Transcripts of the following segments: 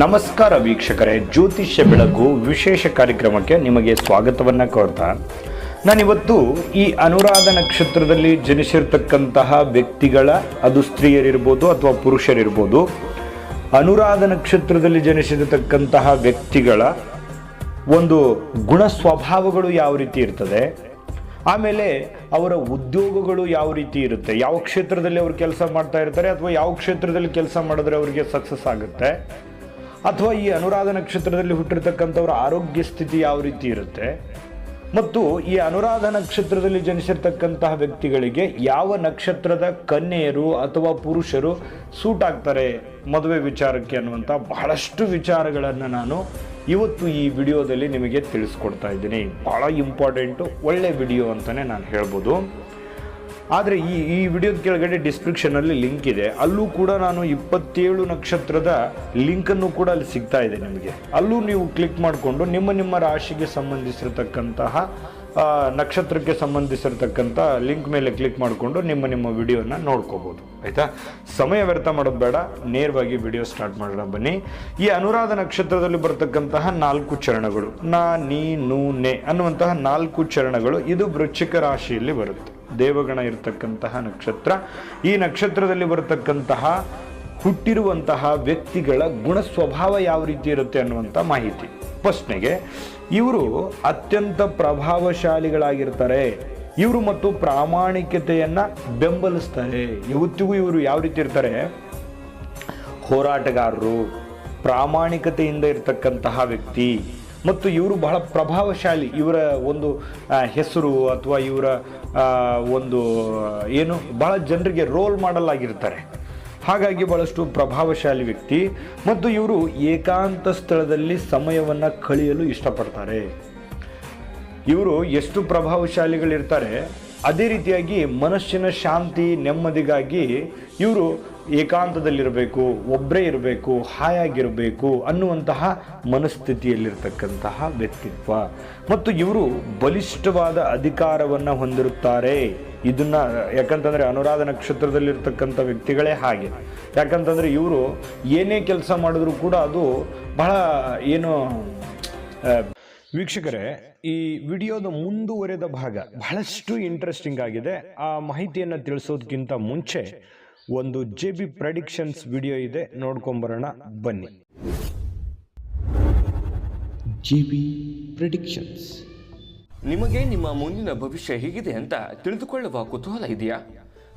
ನಮಸ್ಕಾರ ವೀಕ್ಷಕರೇ, ಜ್ಯೋತಿಷ್ಯ ಬೆಳಕು ವಿಶೇಷ ಕಾರ್ಯಕ್ರಮಕ್ಕೆ ನಿಮಗೆ ಸ್ವಾಗತವನ್ನು ಕೋರ್ತಾ. ನಾನಿವತ್ತು ಈ ಅನುರಾಧ ನಕ್ಷತ್ರದಲ್ಲಿ ಜನಿಸಿರ್ತಕ್ಕಂತಹ ವ್ಯಕ್ತಿಗಳ, ಅದು ಸ್ತ್ರೀಯರಿರ್ಬೋದು ಅಥವಾ ಪುರುಷರಿರ್ಬೋದು, ಅನುರಾಧ ನಕ್ಷತ್ರದಲ್ಲಿ ಜನಿಸಿರತಕ್ಕಂತಹ ವ್ಯಕ್ತಿಗಳ ಒಂದು ಗುಣ ಸ್ವಭಾವಗಳು ಯಾವ ರೀತಿ ಇರ್ತದೆ, ಆಮೇಲೆ ಅವರ ಉದ್ಯೋಗಗಳು ಯಾವ ರೀತಿ ಇರುತ್ತೆ, ಯಾವ ಕ್ಷೇತ್ರದಲ್ಲಿ ಅವರು ಕೆಲಸ ಮಾಡ್ತಾ ಇರ್ತಾರೆ ಅಥವಾ ಯಾವ ಕ್ಷೇತ್ರದಲ್ಲಿ ಕೆಲಸ ಮಾಡಿದ್ರೆ ಅವರಿಗೆ ಸಕ್ಸಸ್ ಆಗುತ್ತೆ ಅಥವಾ ಈ ಅನುರಾಧ ನಕ್ಷತ್ರದಲ್ಲಿ ಹುಟ್ಟಿರ್ತಕ್ಕಂಥವ್ರ ಆರೋಗ್ಯ ಸ್ಥಿತಿ ಯಾವ ರೀತಿ ಇರುತ್ತೆ? ಮತ್ತು ಈ ಅನುರಾಧ ನಕ್ಷತ್ರದಲ್ಲಿ ಜನಿಸಿರ್ತಕ್ಕಂತಹ ವ್ಯಕ್ತಿಗಳಿಗೆ ಯಾವ ನಕ್ಷತ್ರದ ಕನ್ಯೆಯರು ಅಥವಾ ಪುರುಷರು ಸೂಟ್ ಆಗ್ತಾರೆ? ಮದುವೆ ವಿಚಾರಕ್ಕೆ ಅನ್ನುವಂಥ ಬಹಳಷ್ಟು ವಿಚಾರಗಳನ್ನು ನಾನು ಇವತ್ತು ಈ ವಿಡಿಯೋದಲ್ಲಿ ನಿಮಗೆ ತಿಳಿಸ್ಕೊಡ್ತಾ ಇದ್ದೀನಿ. ಭಾಳ ಇಂಪಾರ್ಟೆಂಟು, ಒಳ್ಳೆ ವಿಡಿಯೋ ಅಂತಲೇ ನಾನು ಹೇಳ್ಬೋದು. ಆದರೆ ಈ ಈ ವಿಡಿಯೋದ ಕೆಳಗಡೆ ಡಿಸ್ಕ್ರಿಪ್ಷನಲ್ಲಿ ಲಿಂಕ್ ಇದೆ. ಅಲ್ಲೂ ಕೂಡ ನಾನು ಇಪ್ಪತ್ತೇಳು ನಕ್ಷತ್ರದ ಲಿಂಕನ್ನು ಕೂಡ ಅಲ್ಲಿ ಸಿಗ್ತಾ ಇದೆ ನಿಮಗೆ. ಅಲ್ಲೂ ನೀವು ಕ್ಲಿಕ್ ಮಾಡಿಕೊಂಡು ನಿಮ್ಮ ನಿಮ್ಮ ರಾಶಿಗೆ ಸಂಬಂಧಿಸಿರತಕ್ಕಂತಹ ನಕ್ಷತ್ರಕ್ಕೆ ಸಂಬಂಧಿಸಿರತಕ್ಕಂಥ ಲಿಂಕ್ ಮೇಲೆ ಕ್ಲಿಕ್ ಮಾಡಿಕೊಂಡು ನಿಮ್ಮ ನಿಮ್ಮ ವಿಡಿಯೋನ ನೋಡ್ಕೋಬೋದು. ಆಯಿತಾ? ಸಮಯ ವ್ಯರ್ಥ ಮಾಡೋದು ಬೇಡ. ನೇರವಾಗಿ ವಿಡಿಯೋ ಸ್ಟಾರ್ಟ್ ಮಾಡೋಣ ಬನ್ನಿ. ಈ ಅನುರಾಧ ನಕ್ಷತ್ರದಲ್ಲಿ ಬರತಕ್ಕಂತಹ ನಾಲ್ಕು ಚರಣಗಳು. ನಾ, ನೀ, ನೂ, ನೆ ಅನ್ನುವಂತಹ ನಾಲ್ಕು ಚರಣಗಳು ಇದು ವೃಶ್ಚಿಕ ರಾಶಿಯಲ್ಲಿ ಬರುತ್ತೆ. ದೇವಗಣ ಇರತಕ್ಕಂತಹ ನಕ್ಷತ್ರ. ಈ ನಕ್ಷತ್ರದಲ್ಲಿ ಬರತಕ್ಕಂತಹ ಹುಟ್ಟಿರುವಂತಹ ವ್ಯಕ್ತಿಗಳ ಗುಣ ಸ್ವಭಾವ ಯಾವ ರೀತಿ ಇರುತ್ತೆ ಅನ್ನುವಂಥ ಮಾಹಿತಿ. ಪ್ರಶ್ನೆಗೆ ಇವರು ಅತ್ಯಂತ ಪ್ರಭಾವಶಾಲಿಗಳಾಗಿರ್ತಾರೆ. ಇವರು ಮತ್ತು ಪ್ರಾಮಾಣಿಕತೆಯನ್ನು ಬೆಂಬಲಿಸ್ತಾರೆ. ಇವತ್ತಿಗೂ ಇವರು ಯಾವ ರೀತಿ ಇರ್ತಾರೆ? ಹೋರಾಟಗಾರರು, ಪ್ರಾಮಾಣಿಕತೆಯಿಂದ ಇರತಕ್ಕಂತಹ ವ್ಯಕ್ತಿ. ಮತ್ತು ಇವರು ಬಹಳ ಪ್ರಭಾವಶಾಲಿ. ಇವರ ಒಂದು ಹೆಸರು ಅಥವಾ ಇವರ ಒಂದು, ಏನು ಭಾಳ ಜನರಿಗೆ ರೋಲ್ ಮಾಡಲ್ ಆಗಿರ್ತಾರೆ ಹಾಗಾಗಿ ಬಹಳಷ್ಟು ಪ್ರಭಾವಶಾಲಿ ವ್ಯಕ್ತಿ, ಮತ್ತು ಇವರು ಏಕಾಂತ ಸ್ಥಳದಲ್ಲಿ ಸಮಯವನ್ನು ಕಳೆಯಲು ಇಷ್ಟಪಡ್ತಾರೆ. ಇವರು ಎಷ್ಟು ಪ್ರಭಾವಶಾಲಿಗಳಿರ್ತಾರೆ, ಅದೇ ರೀತಿಯಾಗಿ ಮನಸ್ಸಿನ ಶಾಂತಿ, ನೆಮ್ಮದಿಗಾಗಿ ಇವರು ಏಕಾಂತದಲ್ಲಿರಬೇಕು ಒಬ್ಬರೇ ಇರಬೇಕು, ಹಾಯಾಗಿರಬೇಕು ಅನ್ನುವಂತಹ ಮನಸ್ಥಿತಿಯಲ್ಲಿರ್ತಕ್ಕಂತಹ ವ್ಯಕ್ತಿತ್ವ. ಮತ್ತು ಇವರು ಬಲಿಷ್ಠವಾದ ಅಧಿಕಾರವನ್ನು ಹೊಂದಿರುತ್ತಾರೆ. ಇದನ್ನು, ಯಾಕಂತಂದರೆ ಅನುರಾಧ ನಕ್ಷತ್ರದಲ್ಲಿರ್ತಕ್ಕಂಥ ವ್ಯಕ್ತಿಗಳೇ ಹಾಗೆ. ಯಾಕಂತಂದರೆ ಇವರು ಏನೇ ಕೆಲಸ ಮಾಡಿದ್ರು ಕೂಡ ಅದು ಬಹಳ ಏನು ವೀಕ್ಷಕರೇ, ಈ ವಿಡಿಯೋದ ಮುಂದುವರೆದ ಭಾಗ ಬಹಳಷ್ಟು ಇಂಟ್ರೆಸ್ಟಿಂಗ್ ಆಗಿದೆ. ಆ ಮಾಹಿತಿಯನ್ನು ತಿಳಿಸೋದಕ್ಕಿಂತ ಮುಂಚೆ ಒಂದು ಜೆ ಬಿ ಪ್ರೆಡಿಕ್ಷನ್ಸ್ ವಿಡಿಯೋ ಇದೆ. ನೋಡ್ಕೊಂಬರೋಣ. ಬನ್ನಿ. ಜೆ ಬಿ ಪ್ರೆಡಿಕ್ಷನ್ಸ್ ನಿಮಗೆ ನಿಮ್ಮ ಮುಂದಿನ ಭವಿಷ್ಯ ಹೇಗಿದೆ ಅಂತ ತಿಳಿದುಕೊಳ್ಳುವ ಕುತೂಹಲ ಇದೆಯಾ?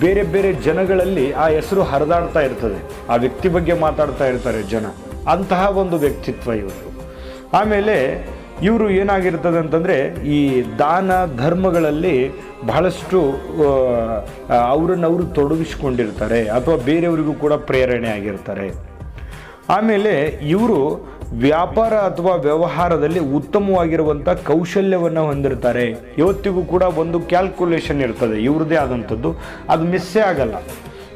ಬೇರೆ ಬೇರೆ ಜನಗಳಲ್ಲಿ ಆ ಹೆಸರು ಹರಿದಾಡ್ತಾ ಇರ್ತದೆ. ಆ ವ್ಯಕ್ತಿ ಬಗ್ಗೆ ಮಾತಾಡ್ತಾ ಇರ್ತಾರೆ ಜನ. ಅಂತಹ ಒಂದು ವ್ಯಕ್ತಿತ್ವ ಇವರು. ಆಮೇಲೆ ಇವರು ಏನಾಗಿರ್ತದೆ ಅಂತಂದರೆ ಈ ದಾನ ಧರ್ಮಗಳಲ್ಲಿ ಬಹಳಷ್ಟು ಅವರನ್ನು ಅವರು ತೊಡಗಿಸ್ಕೊಂಡಿರ್ತಾರೆ. ಅಥವಾ ಬೇರೆಯವರಿಗೂ ಕೂಡ ಪ್ರೇರಣೆ ಆಗಿರ್ತಾರೆ. ಆಮೇಲೆ ಇವರು ವ್ಯಾಪಾರ ಅಥವಾ ವ್ಯವಹಾರದಲ್ಲಿ ಉತ್ತಮವಾಗಿರುವಂಥ ಕೌಶಲ್ಯವನ್ನು ಹೊಂದಿರ್ತಾರೆ ಇವತ್ತಿಗೂ ಕೂಡ ಒಂದು ಕ್ಯಾಲ್ಕುಲೇಷನ್ ಇರ್ತದೆ. ಇವ್ರದ್ದೇ ಆದಂಥದ್ದು. ಅದು ಮಿಸ್ಸೇ ಆಗಲ್ಲ.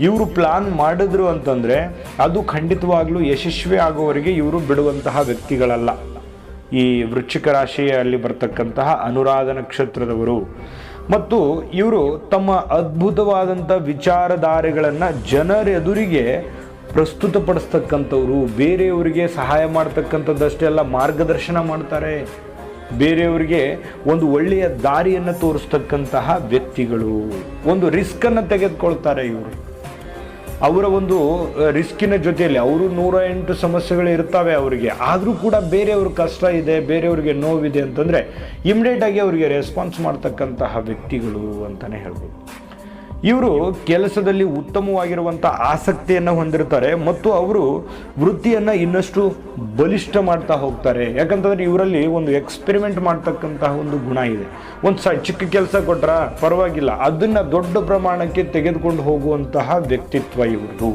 ಇವರು ಪ್ಲಾನ್ ಮಾಡಿದ್ರು ಅಂತಂದರೆ ಅದು ಖಂಡಿತವಾಗ್ಲೂ ಯಶಸ್ವಿ ಆಗುವವರೆಗೆ ಇವರು ಬಿಡುವಂತಹ ವ್ಯಕ್ತಿಗಳಲ್ಲ. ಈ ವೃಶ್ಚಿಕ ರಾಶಿಯಲ್ಲಿ ಬರ್ತಕ್ಕಂತಹ ಅನುರಾಧ ನಕ್ಷತ್ರದವರು. ಮತ್ತು ಇವರು ತಮ್ಮ ಅದ್ಭುತವಾದಂಥ ವಿಚಾರಧಾರೆಗಳನ್ನು ಜನರ ಎದುರಿಗೆ ಪ್ರಸ್ತುತಪಡಿಸ್ತಕ್ಕಂಥವ್ರು, ಬೇರೆಯವರಿಗೆ ಸಹಾಯ ಮಾಡ್ತಕ್ಕಂಥದ್ದಷ್ಟೇ ಅಲ್ಲ, ಮಾರ್ಗದರ್ಶನ ಮಾಡ್ತಾರೆ. ಬೇರೆಯವರಿಗೆ ಒಂದು ಒಳ್ಳೆಯ ದಾರಿಯನ್ನು ತೋರಿಸ್ತಕ್ಕಂತಹ ವ್ಯಕ್ತಿಗಳು. ಒಂದು ರಿಸ್ಕನ್ನು ತೆಗೆದುಕೊಳ್ತಾರೆ ಇವರು. ಅವರ ಒಂದು ರಿಸ್ಕಿನ ಜೊತೆಯಲ್ಲಿ ಅವರು ನೂರ ಎಂಟು ಸಮಸ್ಯೆಗಳು ಇರ್ತವೆ ಅವರಿಗೆ. ಆದರೂ ಕೂಡ ಬೇರೆಯವ್ರ ಕಷ್ಟ ಇದೆ, ಬೇರೆಯವ್ರಿಗೆ ನೋವಿದೆ ಅಂತಂದರೆ ಇಮಿಡಿಯೇಟಾಗಿ ಅವರಿಗೆ ರೆಸ್ಪಾನ್ಸ್ ಮಾಡ್ತಕ್ಕಂತಹ ವ್ಯಕ್ತಿಗಳು ಅಂತಲೇ ಹೇಳ್ಬೋದು. ಇವರು ಕೆಲಸದಲ್ಲಿ ಉತ್ತಮವಾಗಿರುವಂಥ ಆಸಕ್ತಿಯನ್ನು ಹೊಂದಿರ್ತಾರೆ ಮತ್ತು ಅವರು ವೃತ್ತಿಯನ್ನು ಇನ್ನಷ್ಟು ಬಲಿಷ್ಠ ಮಾಡ್ತಾ ಹೋಗ್ತಾರೆ. ಯಾಕಂತಂದರೆ ಇವರಲ್ಲಿ ಒಂದು ಎಕ್ಸ್ಪೆರಿಮೆಂಟ್ ಮಾಡ್ತಕ್ಕಂತಹ ಒಂದು ಗುಣ ಇದೆ. ಒಂದು ಸ ಚಿಕ್ಕ ಕೆಲಸ ಕೊಟ್ರ ಪರವಾಗಿಲ್ಲ. ಅದನ್ನು ದೊಡ್ಡ ಪ್ರಮಾಣಕ್ಕೆ ತೆಗೆದುಕೊಂಡು ಹೋಗುವಂತಹ ವ್ಯಕ್ತಿತ್ವ ಇವ್ರದ್ದು.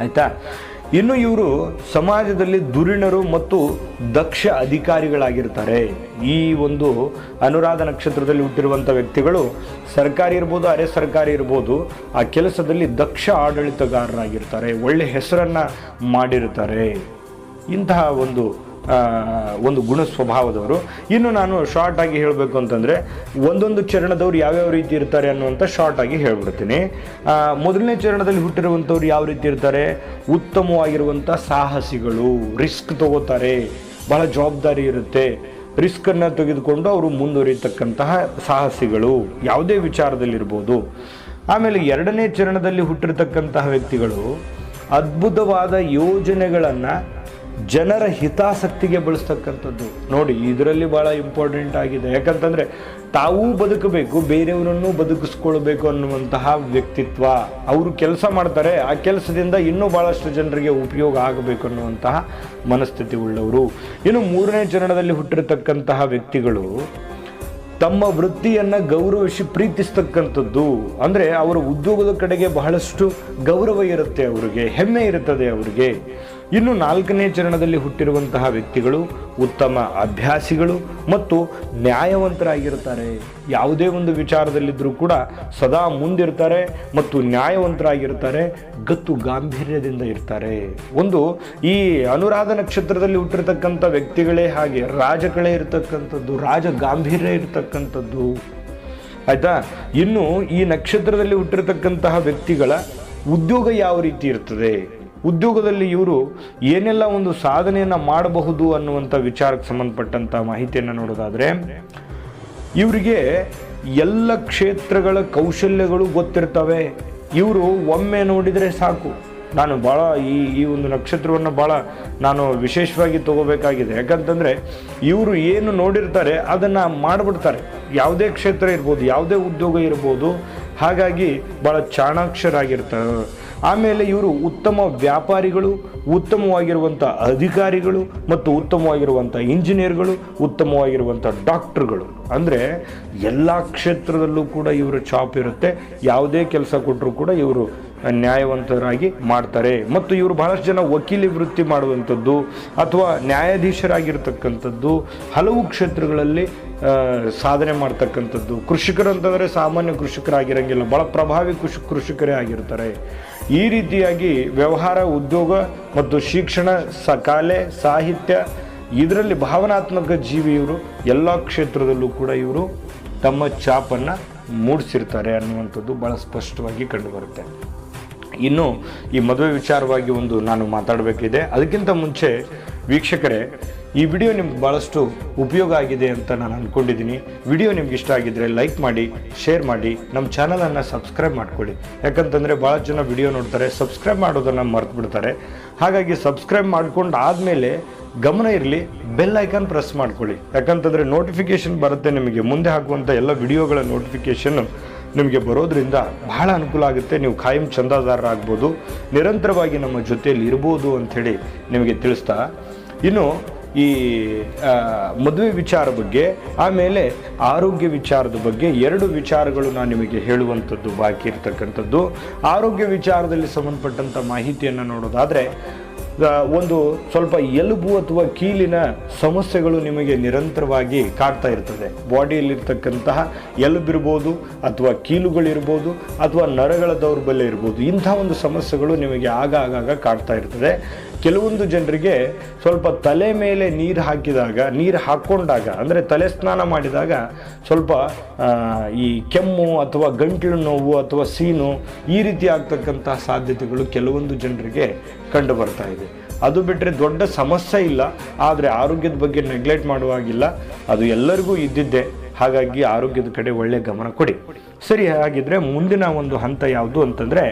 ಆಯ್ತಾ? ಇನ್ನು ಇವರು ಸಮಾಜದಲ್ಲಿ ದುರಿಣರು ಮತ್ತು ದಕ್ಷ ಅಧಿಕಾರಿಗಳಾಗಿರ್ತಾರೆ. ಈ ಒಂದು ಅನುರಾಧ ನಕ್ಷತ್ರದಲ್ಲಿ ಹುಟ್ಟಿರುವಂಥ ವ್ಯಕ್ತಿಗಳು ಸರ್ಕಾರಿ ಇರ್ಬೋದು, ಅರೆ ಸರ್ಕಾರಿ ಇರ್ಬೋದು, ಆ ಕೆಲಸದಲ್ಲಿ ದಕ್ಷ ಆಡಳಿತಗಾರರಾಗಿರ್ತಾರೆ, ಒಳ್ಳೆ ಹೆಸರನ್ನು ಮಾಡಿರ್ತಾರೆ. ಇಂತಹ ಒಂದು ಒಂದು ಗುಣ ಸ್ವಭಾವದವರು. ಇನ್ನು ನಾನು ಶಾರ್ಟ್ ಆಗಿ ಹೇಳಬೇಕು ಅಂತಂದರೆ, ಒಂದೊಂದು ಚರಣದವರು ಯಾವ್ಯಾವ ರೀತಿ ಇರ್ತಾರೆ ಅನ್ನುವಂಥ ಶಾರ್ಟ್ ಆಗಿ ಹೇಳ್ಬಿಡ್ತೀನಿ. ಮೊದಲನೇ ಚರಣದಲ್ಲಿ ಹುಟ್ಟಿರುವಂಥವ್ರು ಯಾವ ರೀತಿ ಇರ್ತಾರೆ? ಉತ್ತಮವಾಗಿರುವಂಥ ಸಾಹಸಿಗಳು ರಿಸ್ಕ್ ತಗೋತಾರೆ, ಬಹಳ ಜವಾಬ್ದಾರಿ ಇರುತ್ತೆ. ರಿಸ್ಕನ್ನು ತೆಗೆದುಕೊಂಡು ಅವರು ಮುಂದುವರಿತಕ್ಕಂತಹ ಸಾಹಸಿಗಳು ಯಾವುದೇ ವಿಚಾರದಲ್ಲಿರ್ಬೋದು. ಆಮೇಲೆ ಎರಡನೇ ಚರಣದಲ್ಲಿ ಹುಟ್ಟಿರ್ತಕ್ಕಂತಹ ವ್ಯಕ್ತಿಗಳು ಅದ್ಭುತವಾದ ಯೋಜನೆಗಳನ್ನು ಜನರ ಹಿತಾಸಕ್ತಿಗೆ ಬಳಸ್ತಕ್ಕಂಥದ್ದು. ನೋಡಿ, ಇದರಲ್ಲಿ ಭಾಳ ಇಂಪಾರ್ಟೆಂಟ್ ಆಗಿದೆ. ಯಾಕಂತಂದರೆ, ತಾವೂ ಬದುಕಬೇಕು, ಬೇರೆಯವರನ್ನು ಬದುಕಿಸ್ಕೊಳ್ಬೇಕು ಅನ್ನುವಂತಹ ವ್ಯಕ್ತಿತ್ವ. ಅವರು ಕೆಲಸ ಮಾಡ್ತಾರೆ, ಆ ಕೆಲಸದಿಂದ ಇನ್ನೂ ಭಾಳಷ್ಟು ಜನರಿಗೆ ಉಪಯೋಗ ಆಗಬೇಕು ಅನ್ನುವಂತಹ ಮನಸ್ಥಿತಿ ಉಳ್ಳವರು. ಇನ್ನು ಮೂರನೇ ಚರಣದಲ್ಲಿ ಹುಟ್ಟಿರತಕ್ಕಂತಹ ವ್ಯಕ್ತಿಗಳು, ತಮ್ಮ ವೃತ್ತಿಯನ್ನು ಗೌರವಿಸಿ ಪ್ರೀತಿಸ್ತಕ್ಕಂಥದ್ದು. ಅಂದರೆ, ಅವರ ಉದ್ಯೋಗದ ಕಡೆಗೆ ಬಹಳಷ್ಟು ಗೌರವ ಇರುತ್ತೆ ಅವರಿಗೆ, ಹೆಮ್ಮೆ ಇರುತ್ತದೆ ಅವರಿಗೆ. ಇನ್ನು ನಾಲ್ಕನೇ ಚರಣದಲ್ಲಿ ಹುಟ್ಟಿರುವಂತಹ ವ್ಯಕ್ತಿಗಳು ಉತ್ತಮ ಅಭ್ಯಾಸಿಗಳು ಮತ್ತು ನ್ಯಾಯವಂತರಾಗಿರ್ತಾರೆ ಯಾವುದೇ ಒಂದು ವಿಚಾರದಲ್ಲಿದ್ದರೂ ಕೂಡ ಸದಾ ಮುಂದಿರ್ತಾರೆ ಮತ್ತು ನ್ಯಾಯವಂತರಾಗಿರ್ತಾರೆ, ಗತ್ತು ಗಾಂಭೀರ್ಯದಿಂದ ಇರ್ತಾರೆ. ಒಂದು, ಈ ಅನುರಾಧ ನಕ್ಷತ್ರದಲ್ಲಿ ಹುಟ್ಟಿರ್ತಕ್ಕಂಥ ವ್ಯಕ್ತಿಗಳೇ ಹಾಗೆ ರಾಜಕಳೆ ಇರತಕ್ಕಂಥದ್ದು, ರಾಜ ಗಾಂಭೀರ್ಯ ಇರತಕ್ಕಂಥದ್ದು. ಆಯಿತಾ? ಇನ್ನು ಈ ನಕ್ಷತ್ರದಲ್ಲಿ ಹುಟ್ಟಿರ್ತಕ್ಕಂತಹ ವ್ಯಕ್ತಿಗಳ ಉದ್ಯೋಗ ಯಾವ ರೀತಿ ಇರ್ತದೆ? ಉದ್ಯೋಗದಲ್ಲಿ ಇವರು ಏನೆಲ್ಲ ಒಂದು ಸಾಧನೆಯನ್ನು ಮಾಡಬಹುದು ಅನ್ನುವಂಥ ವಿಚಾರಕ್ಕೆ ಸಂಬಂಧಪಟ್ಟಂಥ ಮಾಹಿತಿಯನ್ನು ನೋಡೋದಾದರೆ, ಇವರಿಗೆ ಎಲ್ಲ ಕ್ಷೇತ್ರಗಳ ಕೌಶಲ್ಯಗಳು ಗೊತ್ತಿರ್ತವೆ. ಇವರು ಒಮ್ಮೆ ನೋಡಿದರೆ ಸಾಕು. ನಾನು ಭಾಳ ಈ ಈ ಒಂದು ನಕ್ಷತ್ರವನ್ನು ಭಾಳ ನಾನು ವಿಶೇಷವಾಗಿ ತಗೋಬೇಕಾಗಿದೆ. ಯಾಕಂತಂದರೆ ಇವರು ಏನು ನೋಡಿರ್ತಾರೆ ಅದನ್ನು ಮಾಡಿಬಿಡ್ತಾರೆ. ಯಾವುದೇ ಕ್ಷೇತ್ರ ಇರ್ಬೋದು, ಯಾವುದೇ ಉದ್ಯೋಗ ಇರ್ಬೋದು, ಹಾಗಾಗಿ ಭಾಳ ಚಾಣಾಕ್ಷರಾಗಿರ್ತಾರೆ. ಆಮೇಲೆ ಇವರು ಉತ್ತಮ ವ್ಯಾಪಾರಿಗಳು ಉತ್ತಮವಾಗಿರುವಂಥ ಅಧಿಕಾರಿಗಳು ಮತ್ತು ಉತ್ತಮವಾಗಿರುವಂಥ ಇಂಜಿನಿಯರ್ಗಳು ಉತ್ತಮವಾಗಿರುವಂಥ ಡಾಕ್ಟ್ರುಗಳು. ಅಂದರೆ ಎಲ್ಲ ಕ್ಷೇತ್ರದಲ್ಲೂ ಕೂಡ ಇವರ ಚಾಪ್ ಇರುತ್ತೆ. ಯಾವುದೇ ಕೆಲಸ ಕೊಟ್ಟರು ಕೂಡ ಇವರು ನ್ಯಾಯವಂತರಾಗಿ ಮಾಡ್ತಾರೆ. ಮತ್ತು ಇವರು ಬಹಳಷ್ಟು ಜನ ವಕೀಲಿ ವೃತ್ತಿ ಮಾಡುವಂಥದ್ದು ಅಥವಾ ನ್ಯಾಯಾಧೀಶರಾಗಿರ್ತಕ್ಕಂಥದ್ದು, ಹಲವು ಕ್ಷೇತ್ರಗಳಲ್ಲಿ ಸಾಧನೆ ಮಾಡ್ತಕ್ಕಂಥದ್ದು. ಕೃಷಿಕರು ಅಂತಂದರೆ ಸಾಮಾನ್ಯ ಕೃಷಿಕರಾಗಿರಂಗಿಲ್ಲ ಭಾಳ ಪ್ರಭಾವಿ ಕೃಷಿ, ಕೃಷಿಕರೇ ಆಗಿರ್ತಾರೆ. ಈ ರೀತಿಯಾಗಿ ವ್ಯವಹಾರ, ಉದ್ಯೋಗ ಮತ್ತು ಶಿಕ್ಷಣ, ಸ, ಕಲೆ, ಸಾಹಿತ್ಯ, ಇದರಲ್ಲಿ ಭಾವನಾತ್ಮಕ ಜೀವಿ ಇವರು, ಎಲ್ಲ ಕ್ಷೇತ್ರದಲ್ಲೂ ಕೂಡ ಇವರು ತಮ್ಮ ಚಾಪನ್ನು ಮೂಡಿಸಿರ್ತಾರೆ ಅನ್ನುವಂಥದ್ದು ಭಾಳ ಸ್ಪಷ್ಟವಾಗಿ ಕಂಡುಬರುತ್ತೆ. ಇನ್ನು ಈ ಮದುವೆ ವಿಚಾರವಾಗಿ ಒಂದು ನಾನು ಮಾತಾಡಬೇಕಿದೆ. ಅದಕ್ಕಿಂತ ಮುಂಚೆ ವೀಕ್ಷಕರೇ, ಈ ವಿಡಿಯೋ ನಿಮ್ಗೆ ಭಾಳಷ್ಟು ಉಪಯೋಗ ಆಗಿದೆ ಅಂತ ನಾನು ಅಂದ್ಕೊಂಡಿದ್ದೀನಿ ವಿಡಿಯೋ ನಿಮ್ಗೆ ಇಷ್ಟ ಆಗಿದ್ದರೆ ಲೈಕ್ ಮಾಡಿ, ಶೇರ್ ಮಾಡಿ, ನಮ್ಮ ಚಾನಲನ್ನು ಸಬ್ಸ್ಕ್ರೈಬ್ ಮಾಡ್ಕೊಳ್ಳಿ. ಯಾಕಂತಂದರೆ ಭಾಳ ಜನ ವಿಡಿಯೋ ನೋಡ್ತಾರೆ ಸಬ್ಸ್ಕ್ರೈಬ್ ಮಾಡೋದನ್ನು ಮರೆತು ಬಿಡ್ತಾರೆ ಹಾಗಾಗಿ ಸಬ್ಸ್ಕ್ರೈಬ್ ಮಾಡ್ಕೊಂಡು ಆದಮೇಲೆ ಗಮನ ಇರಲಿ ಬೆಲ್ ಐಕಾನ್ ಪ್ರೆಸ್ ಮಾಡ್ಕೊಳ್ಳಿ. ಯಾಕಂತಂದರೆ ನೋಟಿಫಿಕೇಶನ್ ಬರುತ್ತೆ ನಿಮಗೆ, ಮುಂದೆ ಹಾಕುವಂಥ ಎಲ್ಲ ವಿಡಿಯೋಗಳ ನೋಟಿಫಿಕೇಶನ್ ನಿಮಗೆ ಬರೋದ್ರಿಂದ ಬಹಳ ಅನುಕೂಲ ಆಗುತ್ತೆ. ನೀವು ಖಾಯಂ ಚಂದಾದಾರರಾಗ್ಬೋದು. ನಿರಂತರವಾಗಿ ನಮ್ಮ ಜೊತೆಯಲ್ಲಿ ಇರ್ಬೋದು ಅಂಥೇಳಿ ನಿಮಗೆ ತಿಳಿಸ್ತಾ. ಇನ್ನು ಈ ಮದುವೆ ವಿಚಾರ ಬಗ್ಗೆ, ಆಮೇಲೆ ಆರೋಗ್ಯ ವಿಚಾರದ ಬಗ್ಗೆ ಎರಡು ವಿಚಾರಗಳು ನಾನು ನಿಮಗೆ ಹೇಳುವಂಥದ್ದು ಬಾಕಿ ಇರ್ತಕ್ಕಂಥದ್ದು. ಆರೋಗ್ಯ ವಿಚಾರದಲ್ಲಿ ಸಂಬಂಧಪಟ್ಟಂಥ ಮಾಹಿತಿಯನ್ನು ನೋಡೋದಾದರೆ ಒಂದು ಸ್ವಲ್ಪ ಎಲುಬು ಅಥವಾ ಕೀಲಿನ ಸಮಸ್ಯೆಗಳು ನಿಮಗೆ ನಿರಂತರವಾಗಿ ಕಾಡ್ತಾ ಇರ್ತದೆ. ಬಾಡಿಯಲ್ಲಿರ್ತಕ್ಕಂತಹ ಎಲುಬಿರ್ಬೋದು ಅಥವಾ ಕೀಲುಗಳಿರ್ಬೋದು ಅಥವಾ ನರಗಳ ದೌರ್ಬಲ್ಯ ಇರ್ಬೋದು, ಇಂಥ ಒಂದು ಸಮಸ್ಯೆಗಳು ನಿಮಗೆ ಆಗ ಆಗಾಗ ಕಾಡ್ತಾ ಇರ್ತದೆ. ಕೆಲವೊಂದು ಜನರಿಗೆ ಸ್ವಲ್ಪ ತಲೆ ಮೇಲೆ ನೀರು ಹಾಕಿದಾಗ, ನೀರು ಹಾಕ್ಕೊಂಡಾಗ ಅಂದರೆ ತಲೆ ಸ್ನಾನ ಮಾಡಿದಾಗ ಸ್ವಲ್ಪ ಈ ಕೆಮ್ಮು ಅಥವಾ ಗಂಟಲು ನೋವು ಅಥವಾ ಸೀನು ಈ ರೀತಿ ಆಗ್ತಕ್ಕಂತಹ ಸಾಧ್ಯತೆಗಳು ಕೆಲವೊಂದು ಜನರಿಗೆ ಕಂಡು ಬರ್ತಾ ಇದೆ. ಅದು ಬಿಟ್ಟರೆ ದೊಡ್ಡ ಸಮಸ್ಯೆ ಇಲ್ಲ, ಆದರೆ ಆರೋಗ್ಯದ ಬಗ್ಗೆ ನೆಗ್ಲೆಕ್ಟ್ ಮಾಡುವಾಗಿಲ್ಲ. ಅದು ಎಲ್ಲರಿಗೂ ಇದ್ದಿದ್ದೆ, ಹಾಗಾಗಿ ಆರೋಗ್ಯದ ಕಡೆ ಒಳ್ಳೆಯ ಗಮನ ಕೊಡಿ. ಸರಿ, ಹಾಗಿದ್ರೆ ಮುಂದಿನ ಒಂದು ಹಂತ ಯಾವುದು ಅಂತಂದರೆ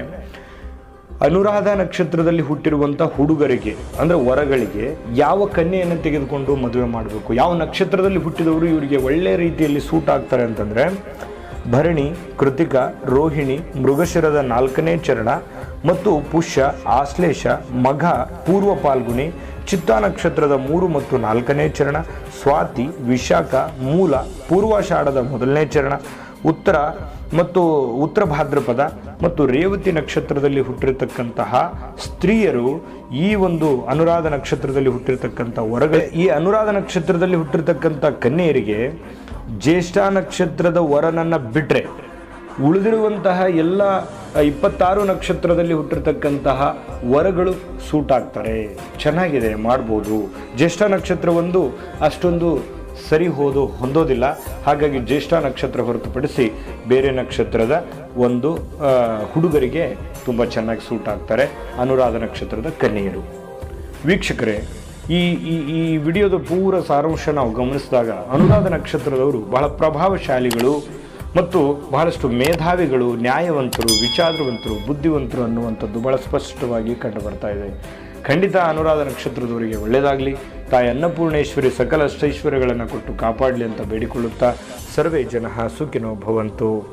ಅನುರಾಧ ನಕ್ಷತ್ರದಲ್ಲಿ ಹುಟ್ಟಿರುವಂಥ ಹುಡುಗರಿಗೆ, ಅಂದರೆ ವರಗಳಿಗೆ ಯಾವ ಕನ್ಯೆಯನ್ನು ತೆಗೆದುಕೊಂಡು ಮದುವೆ ಮಾಡಬೇಕು? ಯಾವ ನಕ್ಷತ್ರದಲ್ಲಿ ಹುಟ್ಟಿದವರು ಇವರಿಗೆ ಒಳ್ಳೆ ರೀತಿಯಲ್ಲಿ ಸೂಟ್ ಆಗ್ತಾರೆ ಅಂತಂದರೆ, ಭರಣಿ, ಕೃತಿಕ, ರೋಹಿಣಿ, ಮೃಗಶಿರದ ನಾಲ್ಕನೇ ಚರಣ ಮತ್ತು ಪುಷ್ಯ, ಆಶ್ಲೇಷ, ಮಘ, ಪೂರ್ವ ಪಾಲ್ಗುಣಿ, ಚಿತ್ತ ನಕ್ಷತ್ರದ ಮೂರು ಮತ್ತು ನಾಲ್ಕನೇ ಚರಣ, ಸ್ವಾತಿ, ವಿಶಾಖ, ಮೂಲ, ಪೂರ್ವಾಷಾಢದ ಮೊದಲನೇ ಚರಣ ಉತ್ತರ ಮತ್ತು ಉತ್ತರ ಭಾದ್ರಪದ ಮತ್ತು ರೇವತಿ ನಕ್ಷತ್ರದಲ್ಲಿ ಹುಟ್ಟಿರತಕ್ಕಂತಹ ಸ್ತ್ರೀಯರು ಈ ಒಂದು ಅನುರಾಧ ನಕ್ಷತ್ರದಲ್ಲಿ ಹುಟ್ಟಿರತಕ್ಕಂಥ ಹೊರಗಡೆ ಈ ಅನುರಾಧ ನಕ್ಷತ್ರದಲ್ಲಿ ಹುಟ್ಟಿರತಕ್ಕಂಥ ಕನ್ಯೆಯರಿಗೆ ಜ್ಯೇಷ್ಠ ನಕ್ಷತ್ರದ ವರನನ್ನು ಬಿಟ್ಟರೆ ಉಳಿದಿರುವಂತಹ ಎಲ್ಲ ಇಪ್ಪತ್ತಾರು ನಕ್ಷತ್ರದಲ್ಲಿ ಹುಟ್ಟಿರ್ತಕ್ಕಂತಹ ವರಗಳು ಸೂಟ್ ಆಗ್ತಾರೆ. ಚೆನ್ನಾಗಿದೆ, ಮಾಡ್ಬೋದು. ಜ್ಯೇಷ್ಠ ನಕ್ಷತ್ರ ಒಂದು ಅಷ್ಟೊಂದು ಸರಿ ಹೋದು ಹೊಂದೋದಿಲ್ಲ. ಹಾಗಾಗಿ ಜ್ಯೇಷ್ಠ ನಕ್ಷತ್ರ ಹೊರತುಪಡಿಸಿ ಬೇರೆ ನಕ್ಷತ್ರದ ಒಂದು ಹುಡುಗರಿಗೆ ತುಂಬ ಚೆನ್ನಾಗಿ ಸೂಟ್ ಆಗ್ತಾರೆ ಅನುರಾಧ ನಕ್ಷತ್ರದ ಕನ್ಯೆಯರು. ವೀಕ್ಷಕರೇ, ಈ ಈ ಈ ವಿಡಿಯೋದ ಪೂರ ಸಾರಾಂಶ ನಾವು ಗಮನಿಸಿದಾಗ ಅನುರಾಧ ನಕ್ಷತ್ರದವರು ಬಹಳ ಪ್ರಭಾವಶಾಲಿಗಳು ಮತ್ತು ಬಹಳಷ್ಟು ಮೇಧಾವಿಗಳು, ನ್ಯಾಯವಂತರು, ವಿಚಾರವಂತರು, ಬುದ್ಧಿವಂತರು ಅನ್ನುವಂಥದ್ದು ಬಹಳ ಸ್ಪಷ್ಟವಾಗಿ ಕಂಡುಬರ್ತಾ ಇದೆ. ಖಂಡಿತ ಅನುರಾಧ ನಕ್ಷತ್ರದವರಿಗೆ ಒಳ್ಳೆಯದಾಗಲಿ. ತಾಯಿ ಅನ್ನಪೂರ್ಣೇಶ್ವರಿ ಸಕಲ ಅಷ್ಟೈಶ್ವರ್ಯಗಳನ್ನು ಕೊಟ್ಟು ಕಾಪಾಡಲಿ ಅಂತ ಬೇಡಿಕೊಳ್ಳುತ್ತಾ ಸರ್ವೇ ಜನ ಸುಖಿನೋ ಭವಂತು.